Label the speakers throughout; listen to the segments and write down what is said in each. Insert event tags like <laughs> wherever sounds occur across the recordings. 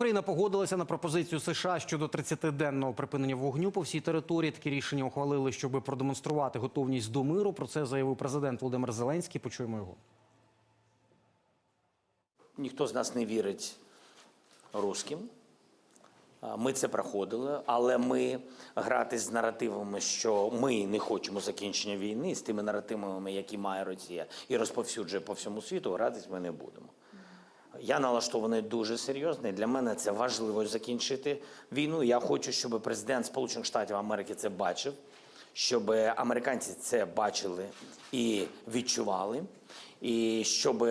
Speaker 1: Україна погодилася на пропозицію США щодо 30-денного припинення вогню по всій території. Такі рішення ухвалили, щоб продемонструвати готовність до миру. Про це заявив президент Володимир Зеленський. Почуємо його.
Speaker 2: Ніхто з нас не вірить русським. Ми це проходили, але ми грати з наративами, що ми не хочемо закінчення війни, з тими наративами, які має Росія і розповсюджує по всьому світу, гратись ми не будемо. Я налаштований дуже серйозно. Для мене це важливо закінчити війну. Я хочу, щоб президент Сполучених Штатів Америки це бачив, щоб американці це бачили і відчували, і щоб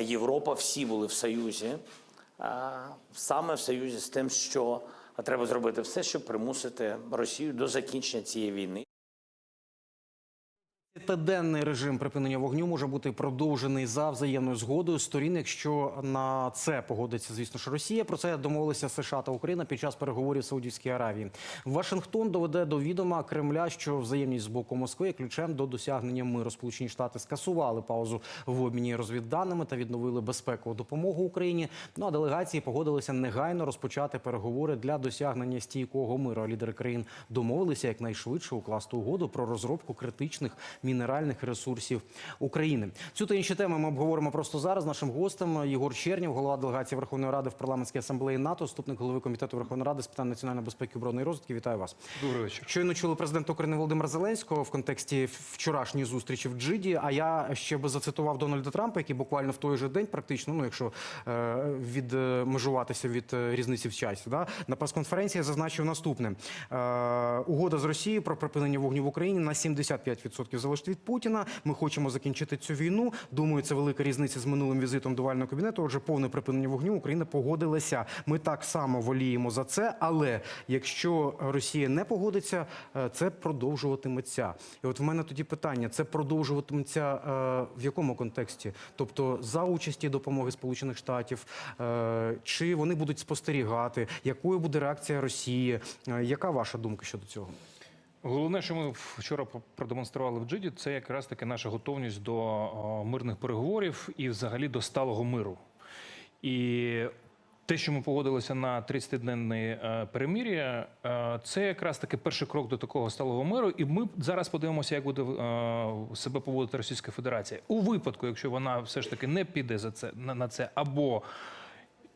Speaker 2: Європа всі були в союзі, саме в союзі з тим, що треба зробити все, щоб примусити Росію до закінчення цієї війни.
Speaker 1: Денний режим припинення вогню може бути продовжений за взаємною згодою сторін, якщо на це погодиться, звісно ж, Росія. Про це домовилися США та Україна під час переговорів в Саудівській Аравії. Вашингтон доведе до відома Кремля, що взаємність з боку Москви є ключем до досягнення миру. Сполучені Штати скасували паузу в обміні розвідданими та відновили безпекову допомогу Україні. Ну а делегації погодилися негайно розпочати переговори для досягнення стійкого миру. А лідери країн домовилися якнайшвидше укласти угоду про розробку критичних мінеральних ресурсів України. Цю та інші теми ми обговоримо просто зараз. з Нашим гостем Єгор Чернів, голова делегації Верховної Ради в парламентській асамблеї НАТО, заступник голови комітету Верховної Ради з питань національної безпеки, оборони і розвитки. Вітаю вас.
Speaker 3: Добрий вечір.
Speaker 1: Щойно чули президента України Володимира Зеленського в контексті вчорашньої зустрічі в Джиді. А я ще би зацитував Дональда Трампа, який буквально в той же день, практично, ну якщо е, відмежуватися від е, різниці в часі, да, на прес-конференції зазначив наступне: е, угода з Росією про припинення вогню в Україні на 75% залежить від Путіна. Ми хочемо закінчити цю війну. Думаю, це велика різниця з минулим візитом до вального кабінету. Отже, повне припинення вогню Україна погодилася. Ми так само воліємо за це. Але якщо Росія не погодиться, е, це продовжуватиметься. І от в мене тоді питання: це продовжуватиметься е, в якому контексті? Тобто за участі допомоги Сполучених Штатів, е, чи вони будуть спостерігати, якою буде реакція Росії? Яка ваша думка щодо цього?
Speaker 3: Головне, що ми вчора продемонстрували в Джиді, це якраз таки наша готовність до мирних переговорів і взагалі до сталого миру. І те, що ми погодилися на 30-денне е, перемир'я, е, це якраз таки перший крок до такого сталого миру. І ми зараз подивимося, як буде е, себе поводити Російська Федерація у випадку, якщо вона все ж таки не піде за це на це або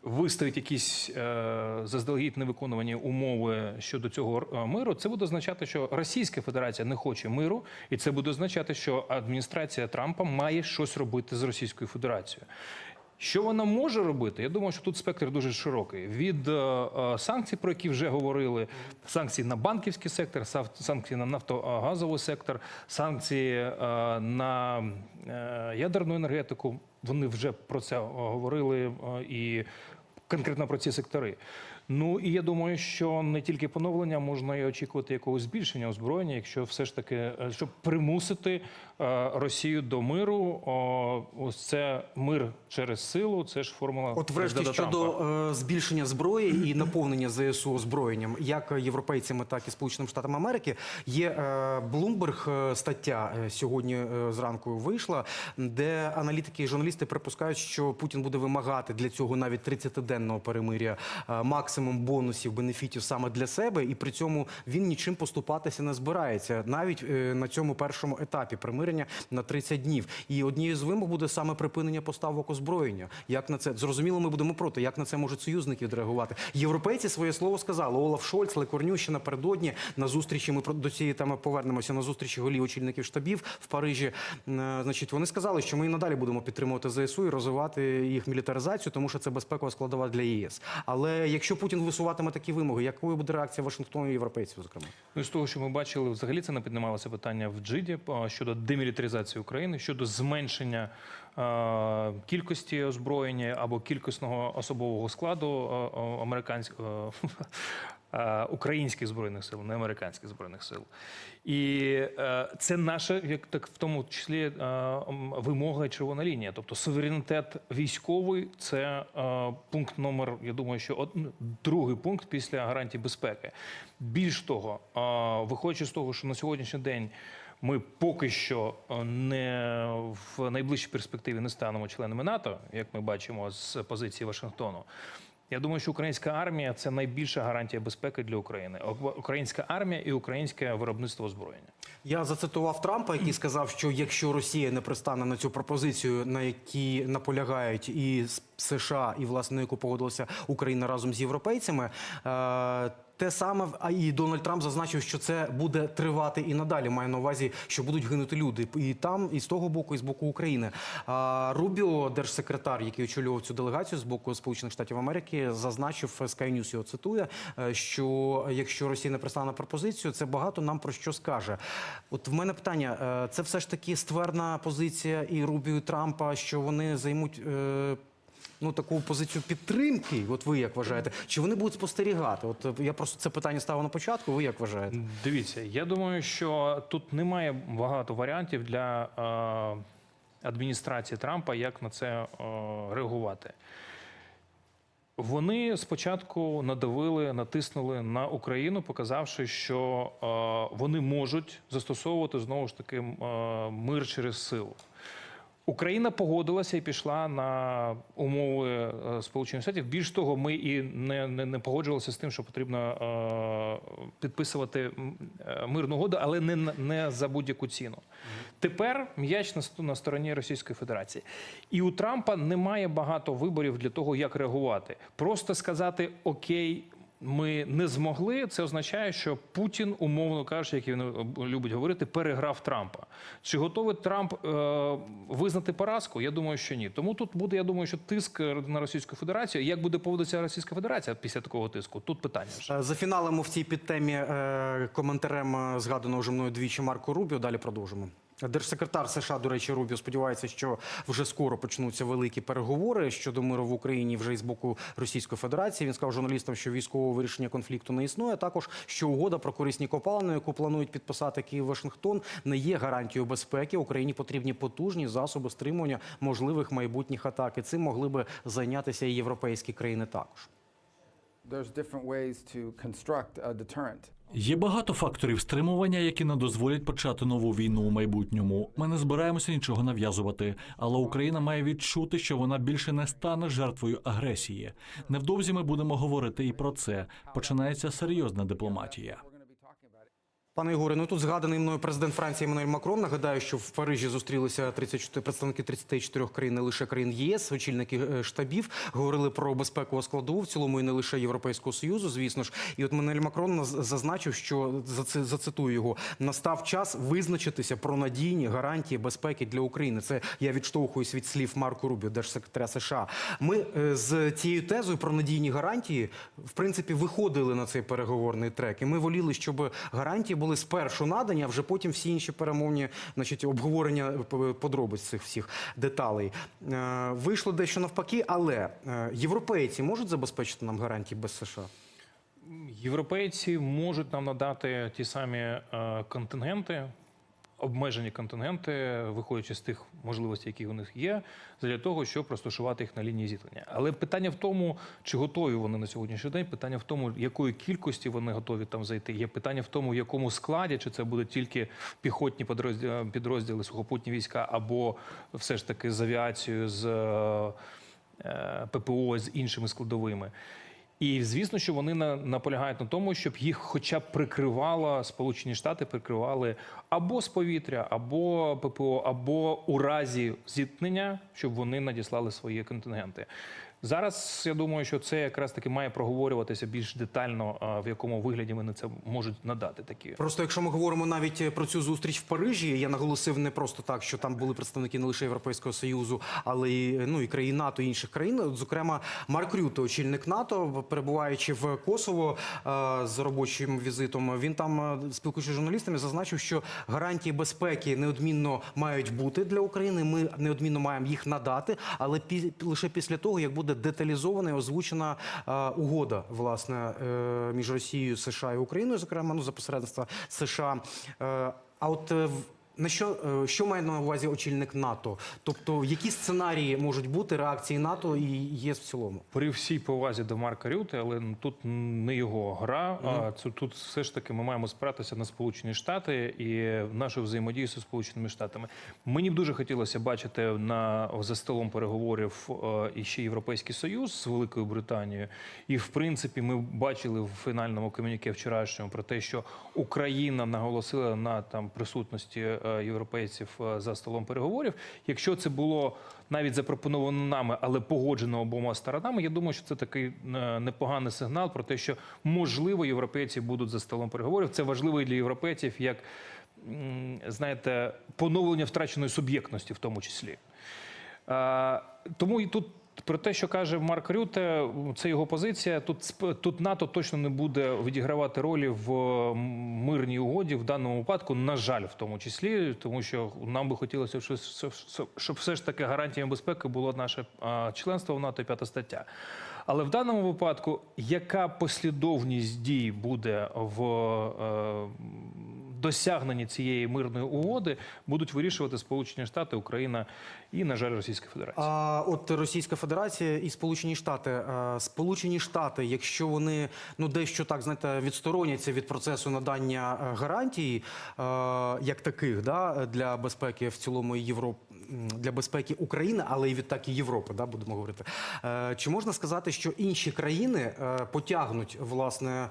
Speaker 3: виставить якісь е, заздалегідь невиконувані умови щодо цього е, миру, це буде означати, що Російська Федерація не хоче миру, і це буде означати, що адміністрація Трампа має щось робити з Російською Федерацією. Що вона може робити? Я думаю, що тут спектр дуже широкий. Від е, е, санкцій, про які вже говорили, санкцій на банківський сектор, санкції на нафтогазовий сектор, санкції е, на е, ядерну енергетику. Вони вже про це е, говорили і конкретно про ці сектори. Ну і я думаю, що не тільки поновлення можна і очікувати якогось збільшення озброєння, якщо все ж таки е, щоб примусити Росію до миру. Ось це мир через силу. Це ж формула
Speaker 1: От, врешті, щодо
Speaker 3: Трампа.
Speaker 1: е, збільшення зброї і наповнення ЗСУ озброєнням, як європейцями, так і Сполученими Штатами Америки, є е, Bloomberg е, стаття е, сьогодні е, зранку вийшла, де аналітики і журналісти припускають, що Путін буде вимагати для цього навіть 30-денного перемиря е, максимум бонусів, бенефітів саме для себе, і при цьому він нічим поступатися не збирається, навіть е, на цьому першому етапі примирення на 30 днів. І однією з вимог буде саме припинення поставок озброєння. Як на це зрозуміло, ми будемо проти. Як на це можуть союзники відреагувати? Європейці своє слово сказали. Олаф Шольц, Лекорню ще напередодні на зустрічі. Ми до цієї теми повернемося на зустрічі голів очільників штабів в Парижі. Е, Значить, вони сказали, що ми і надалі будемо підтримувати ЗСУ і розвивати їх мілітаризацію, тому що це безпекова складова для ЄС. Але якщо Путін висуватиме такі вимоги, якою буде реакція Вашингтону і європейців, зокрема?
Speaker 3: Ну, з того, що ми бачили, взагалі це не піднімалося питання в Джиді щодо демілітаризації України, щодо зменшення е, кількості озброєння або кількісного особового складу американського. <laughs> Українських збройних сил, не американських збройних сил, і е, це наша, як так в тому числі е, вимога червона лінія. Тобто суверенітет військовий це е, пункт номер, я думаю, що од, другий пункт після гарантій безпеки. Більш того, е, виходячи з того, що на сьогоднішній день ми поки що е, не в найближчій перспективі не станемо членами НАТО, як ми бачимо з позиції Вашингтону. Я думаю, що українська армія це найбільша гарантія безпеки для України. Українська армія і українське виробництво озброєння.
Speaker 1: Я зацитував Трампа, який сказав, що якщо Росія не пристане на цю пропозицію, на якій наполягають і США, і власне на яку погодилася Україна разом з європейцями. Е, Те саме, і Дональд Трамп зазначив, що це буде тривати і надалі. Має на увазі, що будуть гинути люди і там, і з того боку, і з боку України. Рубіо, держсекретар, який очолював цю делегацію з боку Сполучених Штатів Америки, зазначив Sky News його цитує, е, що якщо Росія не пристане на пропозицію, це багато нам про що скаже. От в мене питання: е, це все ж таки ствердна позиція і Рубіо і Трампа, що вони займуть. Ну, таку позицію підтримки, от ви як вважаєте, чи вони будуть спостерігати? От е, я просто це питання ставив на початку. Ви як вважаєте?
Speaker 3: Дивіться, я думаю, що тут немає багато варіантів для е, адміністрації Трампа, як на це е, реагувати. Вони спочатку надавили, натиснули на Україну, показавши, що е, вони можуть застосовувати знову ж таки е, мир через силу. Україна погодилася і пішла на умови е, Сполучених Штатів. Більш того, ми і не, не, не погоджувалися з тим, що потрібно е, підписувати е, мирну угоду, але не, не за будь-яку ціну. Тепер м'яч на, на стороні Російської Федерації. І у Трампа немає багато виборів для того, як реагувати. Просто сказати Окей. Ми не змогли. Це означає, що Путін, умовно кажучи, як він е, любить говорити, переграв Трампа. Чи готовий Трамп е, визнати поразку? Я думаю, що ні. Тому тут буде, я думаю, що тиск на Російську Федерацію. Як буде поводитися Російська Федерація після такого тиску? Тут питання. ж.
Speaker 1: Е, Зафіналимо в цій підтемі е, коментарем е, згаданого вже мною двічі Марко Рубіо. Далі продовжимо. Держсекретар США, до речі, Рубіо сподівається, що вже скоро почнуться великі переговори щодо миру в Україні вже із боку Російської Федерації. Він сказав журналістам, що військового вирішення конфлікту не існує. Також що угода про корисні копалини, яку планують підписати Київ Вашингтон, не є гарантією безпеки. Україні потрібні потужні засоби стримування можливих майбутніх атак. І цим могли би зайнятися і європейські країни також.
Speaker 4: Є багато факторів стримування, які не дозволять почати нову війну у майбутньому. Ми не збираємося нічого нав'язувати, але Україна має відчути, що вона більше не стане жертвою агресії. Невдовзі ми будемо говорити і про це. Починається серйозна дипломатія.
Speaker 1: Пане Ігоре, ну тут згаданий мною президент Франції Еммануель Макрон. Нагадаю, що в Парижі зустрілися 34 представники 34 країн, не лише країн ЄС, очільники е, штабів говорили про безпекову складову в цілому і не лише Європейського союзу, звісно ж. І от Еммануель Макрон зазначив, що зацитую його: настав час визначитися про надійні гарантії безпеки для України. Це я відштовхуюсь від слів Марко Рубіо, держсекретаря США. Ми е, з цією тезою про надійні гарантії, в принципі, виходили на цей переговорний трек. І ми воліли, щоб гарантії були спершу надані, а вже потім всі інші перемовні, значить, обговорення е, подробиць цих всіх деталей. Е, Вийшло дещо навпаки, але е, європейці можуть забезпечити нам гарантії без США?
Speaker 3: Європейці можуть нам надати ті самі контингенти, обмежені контингенти, виходячи з тих можливостей, які у них є, для того, щоб розташувати їх на лінії зіткнення. Але питання в тому, чи готові вони на сьогоднішній день, питання в тому, якої кількості вони готові там зайти. Є питання в тому, в якому складі, чи це будуть тільки піхотні підрозділи, підрозділи сухопутні війська, або все ж таки з авіацією, з е, ППО, з іншими складовими. І звісно, що вони на, наполягають на тому, щоб їх хоча б прикривала Сполучені Штати, прикривали або з повітря, або ППО, або у разі зіткнення, щоб вони надіслали свої контингенти. Зараз я думаю, що це якраз таки має проговорюватися більш детально, в якому вигляді вони це можуть надати такі.
Speaker 1: Просто якщо ми говоримо навіть е, про цю зустріч в Парижі, я наголосив не просто так, що там були представники не лише Європейського союзу, але й ну і країн НАТО і інших країн. От, Зокрема, Марк Рюте, очільник НАТО, перебуваючи в Косово е, з робочим візитом, він там е, спілкуючись з журналістами, зазначив, що гарантії безпеки неодмінно мають бути для України. Ми неодмінно маємо їх надати, але пі- лише після того, як буде деталізована і озвучена е, угода власне е, між Росією, США і Україною, зокрема ну, за посередництва США. Е, а от На що, е, що має на увазі очільник НАТО? Тобто, які сценарії можуть бути реакції НАТО і ЄС в цілому?
Speaker 3: При всій повазі до Марка Рюти, але тут не його гра. А це тут все ж таки ми маємо спиратися на Сполучені Штати і нашу взаємодію зі Сполученими Штатами. Мені б дуже хотілося бачити на за столом переговорів е, і ще Європейський Союз з Великою Британією. І в принципі, ми бачили в фінальному комюніке вчорашньому про те, що Україна наголосила на там присутності е, європейців е, за столом переговорів. Якщо це було навіть запропоновано нами, але погоджено обома сторонами, я думаю, що це такий е, непоганий сигнал про те, що можливо європейці будуть за столом переговорів. Це важливо і для європейців, як знаєте, поновлення втраченої суб'єктності, в тому числі. Е, Тому і тут. Про те, що каже Марк Рюте, це його позиція. Тут тут НАТО точно не буде відігравати ролі в мирній угоді в даному випадку. На жаль, в тому числі, тому що нам би хотілося, щоб, все ж таки гарантіями безпеки було наше членство в НАТО, п'ята стаття. Але в даному випадку, яка послідовність дій буде в е, досягненні цієї мирної угоди, будуть вирішувати Сполучені Штати, Україна і, на жаль, Російська Федерація.
Speaker 1: А от Російська Федерація і Сполучені Штати. Сполучені Штати, якщо вони ну дещо так знаєте, відстороняться від процесу надання гарантії як таких, да, для безпеки в цілому Європи. Для безпеки України, але і відтак і Європи, да, будемо говорити. Е, Чи можна сказати, що інші країни е, потягнуть власне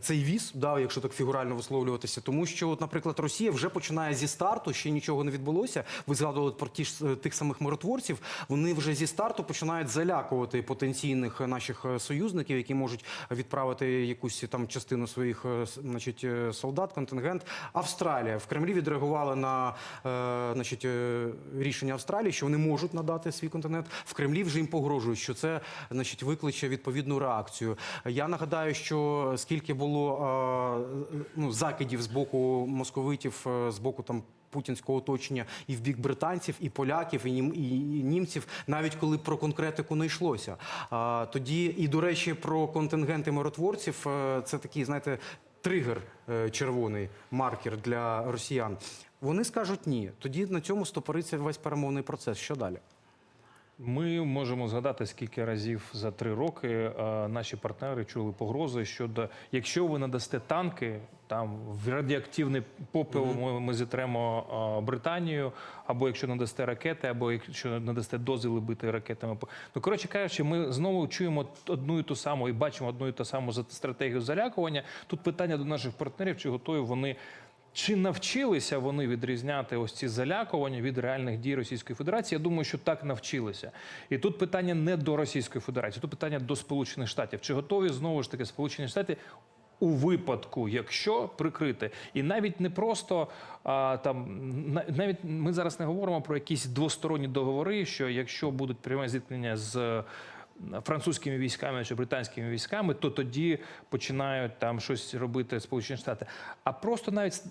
Speaker 1: цей віз, да, якщо так фігурально висловлюватися, тому що, от, наприклад, Росія вже починає зі старту, ще нічого не відбулося. Ви згадували про ті ж е, тих самих миротворців. Вони вже зі старту починають залякувати потенційних наших союзників, які можуть відправити якусь там частину своїх значить, солдат, контингент. Австралія в Кремлі відреагувала на значить, рішення Австралії, що вони можуть надати свій континент. В Кремлі вже їм погрожують, що це значить викличе відповідну реакцію. Я нагадаю, що скільки було ну, закидів з боку московитів, е, з боку там. Путінського оточення і в бік британців, і поляків, і, нім, і німців, навіть коли про конкретику не йшлося. Тоді, і до речі, про контингенти миротворців е, це такий, знаєте, тригер е, червоний маркер для росіян. Вони скажуть ні. Тоді на цьому стопориться весь перемовний процес. Що далі?
Speaker 3: Ми можемо згадати, скільки разів за три роки е, наші партнери чули погрози щодо, якщо ви надасте танки, там в радіоактивний попел ми, ми зітремо е, Британію, або якщо надасте ракети, або якщо надасте дозвіли бити ракетами. Ну коротше кажучи, ми знову чуємо одну і ту саму і бачимо одну і ту саму стратегію залякування. Тут питання до наших партнерів, чи готові вони. Чи навчилися вони відрізняти ось ці залякування від реальних дій Російської Федерації? Я думаю, що так навчилися. І тут питання не до Російської Федерації, тут питання до Сполучених Штатів. Чи готові знову ж таки Сполучені Штати? У випадку, якщо прикрити, і навіть не просто а, там на- навіть ми зараз не говоримо про якісь двосторонні договори, що якщо будуть пряме зіткнення з французькими військами чи британськими військами, то тоді починають там щось робити Сполучені Штати. А просто навіть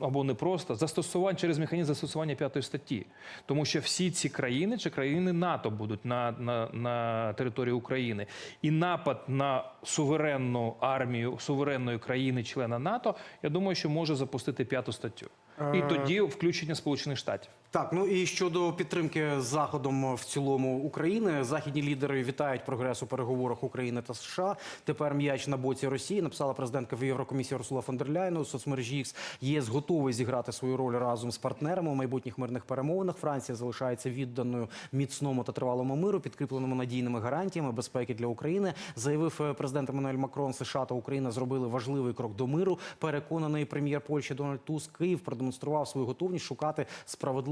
Speaker 3: або не просто застосування через механізм застосування п'ятої статті, тому що всі ці країни чи країни НАТО будуть на, на, на території України, і напад на суверенну армію суверенної країни-члена НАТО, я думаю, що може запустити п'яту статтю. І тоді включення Сполучених Штатів.
Speaker 1: Так, ну і щодо підтримки заходом в цілому України, західні лідери вітають прогрес у переговорах України та США. Тепер м'яч на боці Росії. Написала президентка Єврокомісії Русула фон дер у соцмережі X. ЄС готовий зіграти свою роль разом з партнерами у майбутніх мирних перемовинах. Франція залишається відданою міцному та тривалому миру, підкріпленому надійними гарантіями безпеки для України. Заявив е, президент Еммануель Макрон, США та Україна зробили важливий крок до миру. Переконаний прем'єр Польщі Дональд Туск Київ продемонстрував свою готовність шукати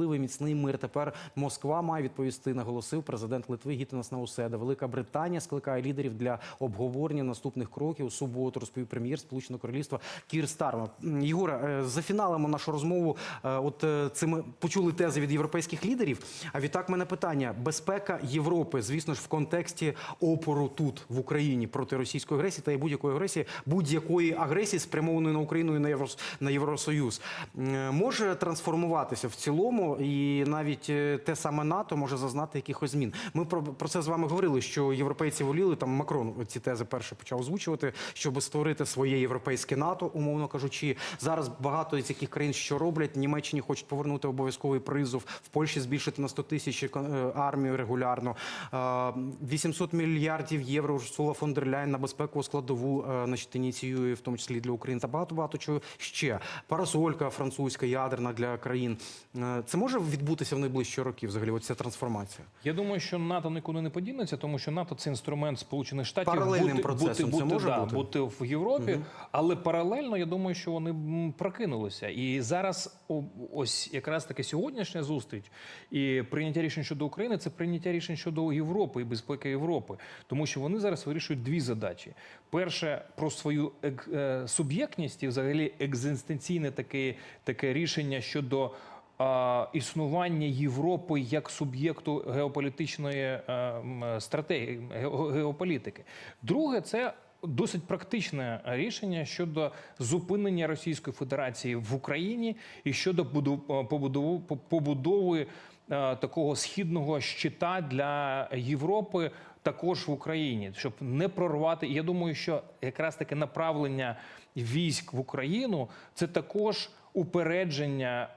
Speaker 1: справедливий міцний мир. Тепер Москва має відповісти, наголосив президент Литви Гітанас Науседа. Велика Британія скликає лідерів для обговорення наступних кроків у суботу. Розповів прем'єр Сполученого Королівства Кір Стармер. М, Єгоре, е, зафіналимо нашу розмову. Е, От е, цими почули тези від європейських лідерів. А відтак мене питання: безпека Європи, звісно ж, в контексті опору тут в Україні проти російської агресії та і будь-якої агресії, будь-якої агресії спрямованої на Україну і на Єврос на Євросоюз. Може трансформуватися в цілому, і навіть е, те саме НАТО може зазнати якихось змін. Ми про, про це з вами говорили, що європейці воліли там Макрон ці тези перше почав озвучувати, щоб створити своє європейське НАТО, умовно кажучи. Зараз багато з яких країн що роблять. Німеччині хочуть повернути обов'язковий призов, в Польщі збільшити на 100 тисяч е, армію регулярно. Е, 800 мільярдів євро Урсула фон дер Ляйн на безпекову складову е, значить, ініціює, в тому числі для України та багато багато чого ще. Парасолька французька, ядерна для країн. Е, Це може відбутися в найближчі роки, взагалі, оця трансформація.
Speaker 3: Я думаю, що НАТО нікуди не подінеться, тому що НАТО це інструмент Сполучених Штатів
Speaker 1: Паралельним
Speaker 3: бути,
Speaker 1: процесом
Speaker 3: бути,
Speaker 1: це
Speaker 3: бути,
Speaker 1: може
Speaker 3: да,
Speaker 1: бути?
Speaker 3: бути в Європі, але паралельно я думаю, що вони прокинулися. І зараз ось якраз таки сьогоднішня зустріч і прийняття рішень щодо України це прийняття рішень щодо Європи і безпеки Європи, тому що вони зараз вирішують дві задачі: перше про свою е, суб'єктність і взагалі екзистенційне таке, таке рішення щодо існування Європи як суб'єкту геополітичної е, стратегії геополітики. Друге, це досить практичне рішення щодо зупинення Російської Федерації в Україні і щодо буду- побудови е, такого східного щита для Європи. Також в Україні, щоб не прорвати. Я думаю, що якраз таке направлення військ в Україну це також упередження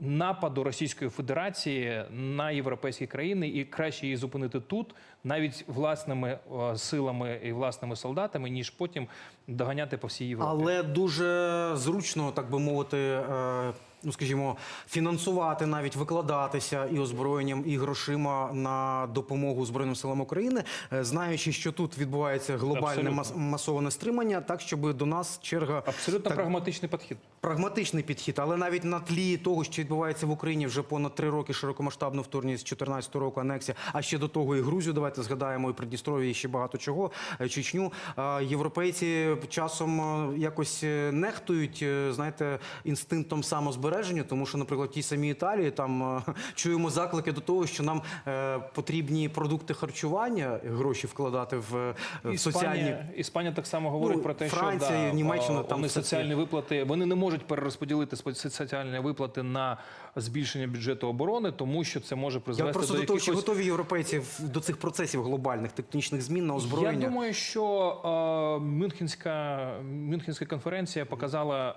Speaker 3: нападу Російської Федерації на європейські країни, і краще її зупинити тут, навіть власними силами і власними солдатами, ніж потім доганяти по всій Європі.
Speaker 1: Але дуже зручно, так би мовити, е, ну скажімо, фінансувати, навіть викладатися і озброєнням, і грошима на допомогу Збройним силам України, е, знаючи, що тут відбувається глобальне мас- масоване стримання, так щоб до нас черга
Speaker 3: Абсолютно
Speaker 1: так,
Speaker 3: прагматичний підхід.
Speaker 1: прагматичний підхід, але навіть на тлі того, що відбувається в Україні вже понад три роки широкомасштабне вторгнення з 14 року анексія, а ще до того і Грузію. Давайте згадаємо і Придністров'я, і ще багато чого. е, Чечню. Е, Європейці часом якось нехтують, знаєте, інстинктом самозбереження, тому що, наприклад, в тій самій Італії там е, <laughs> чуємо заклики до того, що нам е, потрібні продукти харчування, гроші вкладати в, е, в соціальні
Speaker 3: Іспанія, Іспанія так само говорить
Speaker 1: Ну,
Speaker 3: про те,
Speaker 1: Франція,
Speaker 3: що да,
Speaker 1: Німеччина, там
Speaker 3: вони соціальні виплати вони не можуть перерозподілити соціальні виплати на збільшення бюджету оборони, тому що це може
Speaker 1: Я
Speaker 3: призвести
Speaker 1: просто
Speaker 3: до
Speaker 1: до того, чи
Speaker 3: якихось
Speaker 1: готові європейці до цих процесів глобальних тектонічних змін на озброєння?
Speaker 3: Я думаю, що е, Мюнхенська, Мюнхенська конференція показала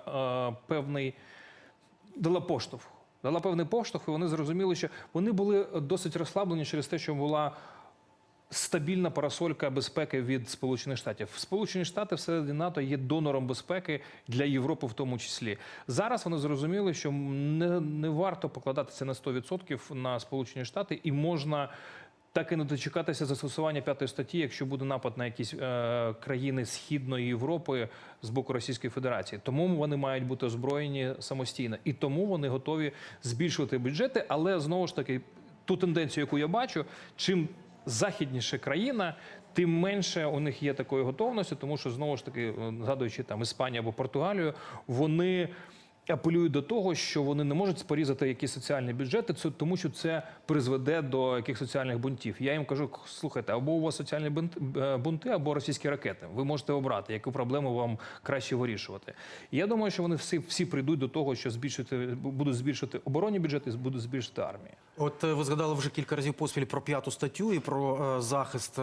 Speaker 3: е, певний дала поштовх. Дала певний поштовх, і вони зрозуміли, що вони були досить розслаблені через те, що була стабільна парасолька безпеки від Сполучених Штатів. Сполучені Штати всередині НАТО є донором безпеки для Європи, в тому числі. Зараз вони зрозуміли, що не, не варто покладатися на 100% на Сполучені Штати, і можна. Так і не дочекатися застосування п'ятої статті, якщо буде напад на якісь е, країни Східної Європи з боку Російської Федерації. Тому вони мають бути озброєні самостійно, і тому вони готові збільшувати бюджети. Але знову ж таки, ту тенденцію, яку я бачу, чим західніша країна, тим менше у них є такої готовності, тому що знову ж таки, е, згадуючи там Іспанію або Португалію, вони. Апелюють до того, що вони не можуть порізати якісь соціальні бюджети, це тому, що це призведе до яких соціальних бунтів. Я їм кажу: слухайте, або у вас соціальні е, бунти, або російські ракети. Ви можете обрати, яку проблему вам краще вирішувати. Я думаю, що вони всі всі прийдуть до того, що збільшити будуть збільшувати оборонні бюджети, будуть збільшити армії.
Speaker 1: От е, ви згадали вже кілька разів поспіль про п'яту статтю і про е, захист е,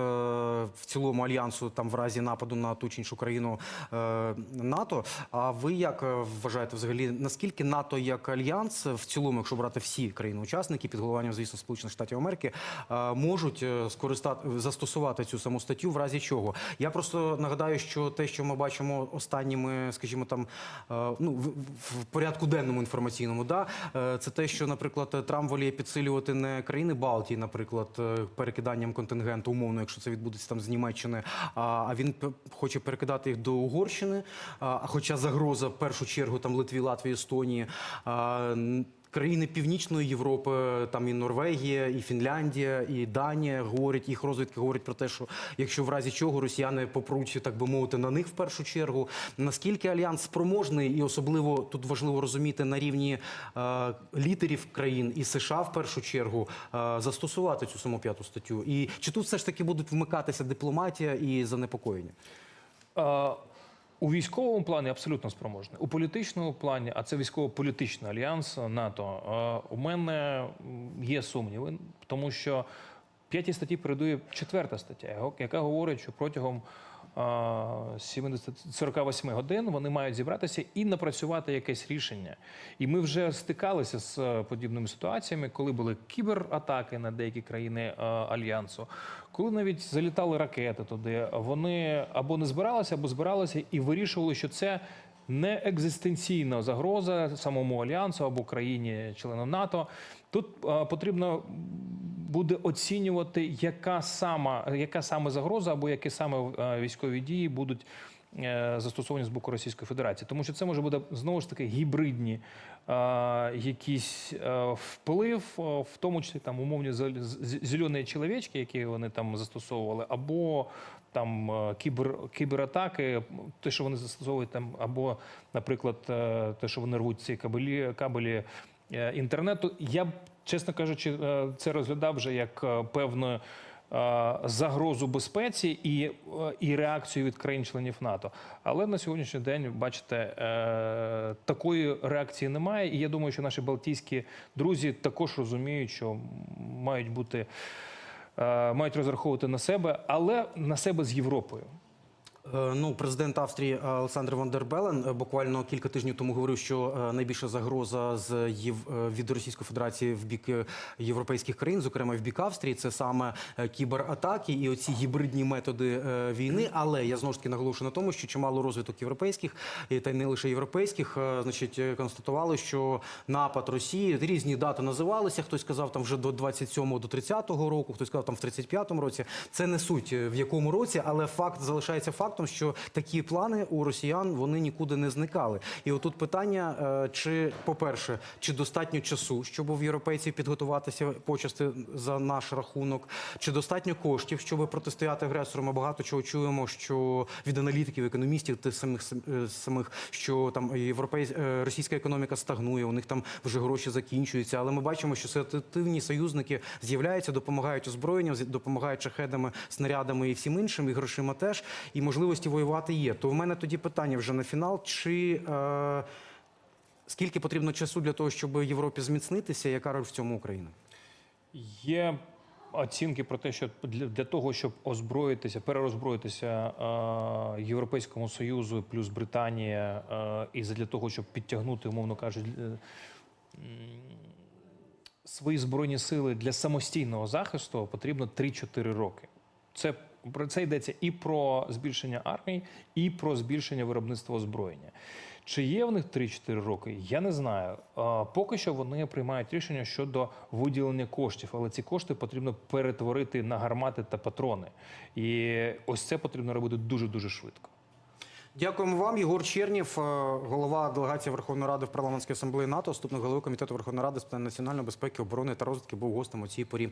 Speaker 1: в цілому альянсу там в разі нападу на ту чи іншу країну е, НАТО. А ви як е, вважаєте взагалі, наскільки НАТО як альянс в цілому, якщо брати всі країни-учасники під головуванням, звісно, Сполучених Штатів Америки, е, можуть е, скористати застосувати цю саму статтю в разі чого? Я просто нагадаю, що те, що ми бачимо останніми, скажімо, там е, ну в, порядку денному інформаційному, да це те, що, наприклад, Трамп воліє підсилювати не країни Балтії, наприклад, перекиданням контингенту, умовно, якщо це відбудеться там з Німеччини, а, він хоче перекидати їх до Угорщини. А, хоча загроза в першу чергу там Литві, Латвії, Естонії. А, Країни Північної Європи, там і Норвегія, і Фінляндія, і Данія говорять, їх розвідки говорять про те, що якщо в разі чого росіяни попруть, так би мовити, на них в першу чергу. Наскільки альянс спроможний, і особливо тут важливо розуміти на рівні е, лідерів країн і США в першу чергу е, застосувати цю саму п'яту статтю? І чи тут все ж таки будуть вмикатися дипломатія і занепокоєння?
Speaker 3: Е, У військовому плані абсолютно спроможний. У політичному плані, а це військово-політичний альянс НАТО. е, У мене є сумніви, тому що п'ятій статті передує четверта стаття, яка говорить, що протягом 70, 48 годин вони мають зібратися і напрацювати якесь рішення. І ми вже стикалися з е, подібними ситуаціями, коли були кібератаки на деякі країни е, альянсу, коли навіть залітали ракети туди, вони або не збиралися, або збиралися і вирішували, що це не екзистенційна загроза самому альянсу або країні членам НАТО. Тут е, потрібно буде оцінювати, яка сама яка саме загроза або які саме е, військові дії будуть е, застосовані з боку Російської Федерації, тому що це може бути знову ж таки гібридні е, якісь е, вплив, в тому числі там умовні зел- зелені чоловічки, які вони там застосовували, або там кібер, кібератаки, те, що вони застосовують там, або, наприклад, те, що вони рвуть ці кабелі, кабелі інтернету. Я б, чесно кажучи, е, це розглядав вже як е, певну е, загрозу безпеці і, і реакцію від країн-членів НАТО. Але на сьогоднішній день, бачите, такої реакції немає. І я думаю, що наші балтійські друзі також розуміють, що мають бути. Мають розраховувати на себе, але на себе з Європою.
Speaker 1: Е, Ну, президент Австрії Олександр Ван дер Белен е, буквально кілька тижнів тому говорив, що е, найбільша загроза з Єв- від Російської Федерації в бік європейських країн, зокрема в бік Австрії, це саме кібератаки і оці гібридні методи війни. Але я знову ж таки наголошую на тому, що чимало розвиток європейських та й не лише європейських, значить, констатували, що напад Росії різні дати називалися. Хтось сказав там вже до 27-го, до 30-го року, хтось сказав там в 35-му році. Це не суть в якому році, але факт залишається фактом, що такі плани у росіян вони нікуди не зникали. І отут питання: е, чи, по-перше, чи достатньо часу, щоб у європейців підготуватися почасти за наш рахунок, чи достатньо коштів, щоб протистояти агресору? Ми багато чого чуємо, що від аналітиків, економістів, тих самих е, самих, що там європейсь... е, російська економіка стагнує, у них там вже гроші закінчуються. Але ми бачимо, що ситуативні союзники з'являються, допомагають озброєнням, допомагають шахедами, снарядами і всім іншим, і грошима теж, і можливості воювати є. То в мене тоді питання вже на фінал: чи е... скільки потрібно часу для того, щоб Європі зміцнитися? Яка роль в цьому України?
Speaker 3: Є оцінки про те, що для, для того, щоб озброїтися, перерозброїтися е, Європейському Союзу плюс Британія, е, і для того, щоб підтягнути, умовно кажучи, е, свої збройні сили для самостійного захисту, потрібно 3-4 роки. Це про це йдеться і про збільшення армії, і про збільшення виробництва озброєння. Чи є в них 3-4 роки? Я не знаю. Поки що вони приймають рішення щодо виділення коштів, але ці кошти потрібно перетворити на гармати та патрони. І ось це потрібно робити дуже дуже швидко.
Speaker 1: Дякуємо вам, Єгор Чернів, е, голова делегації Верховної Ради в парламентській асамблеї НАТО, заступник голови комітету Верховної Ради з питань національної безпеки, оборони та розвитки, був гостем у цій порі